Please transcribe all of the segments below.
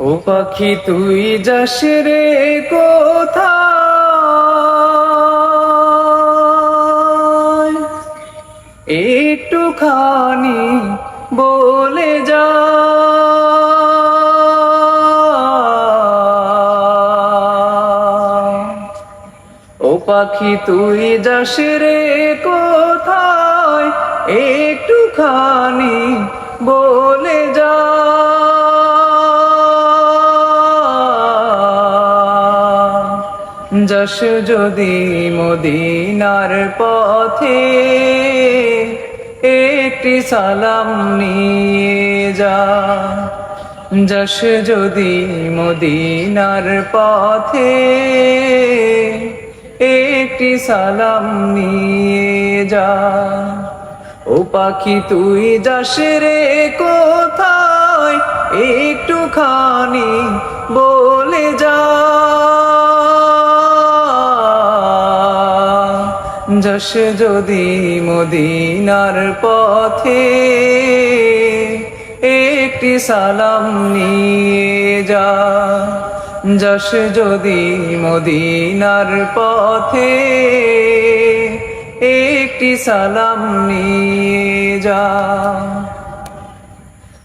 ও পাখি, তুই যাস রে কোথায়? একটুখানি বলে যা। ও পাখি, তুই যাস রে কোথায়? একটুখানি বলে যা। যশ যদি মদিনার পথে একটি সালাম নিয়ে যা। যশ যদি মদিনার পথে একটি সালাম নিয়ে যা। ও পাখি, তুই যাস রে কোথায়? একটুখানি বলে যা। যশ যদি মদিনার পথে একটি সালাম নিয়ে যা। যশ যদি মদিনার পথে একটি সালাম নিয়ে যা।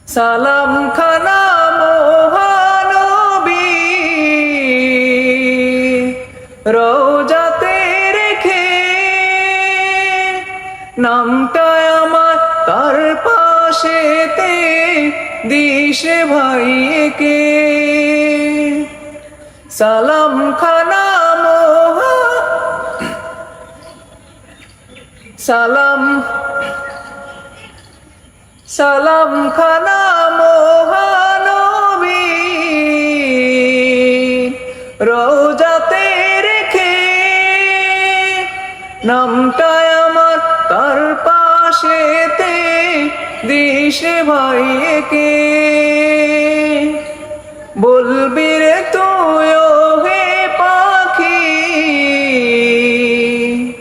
সালাম খানা মহানবী রোজাতে নামটা আমার তার পাশেতে দিশে ভাইকে সালাম খানা মোহা সালাম সালাম খানা মহানবী। রোজাতে রেখে নামটায় দিশে ভাইকে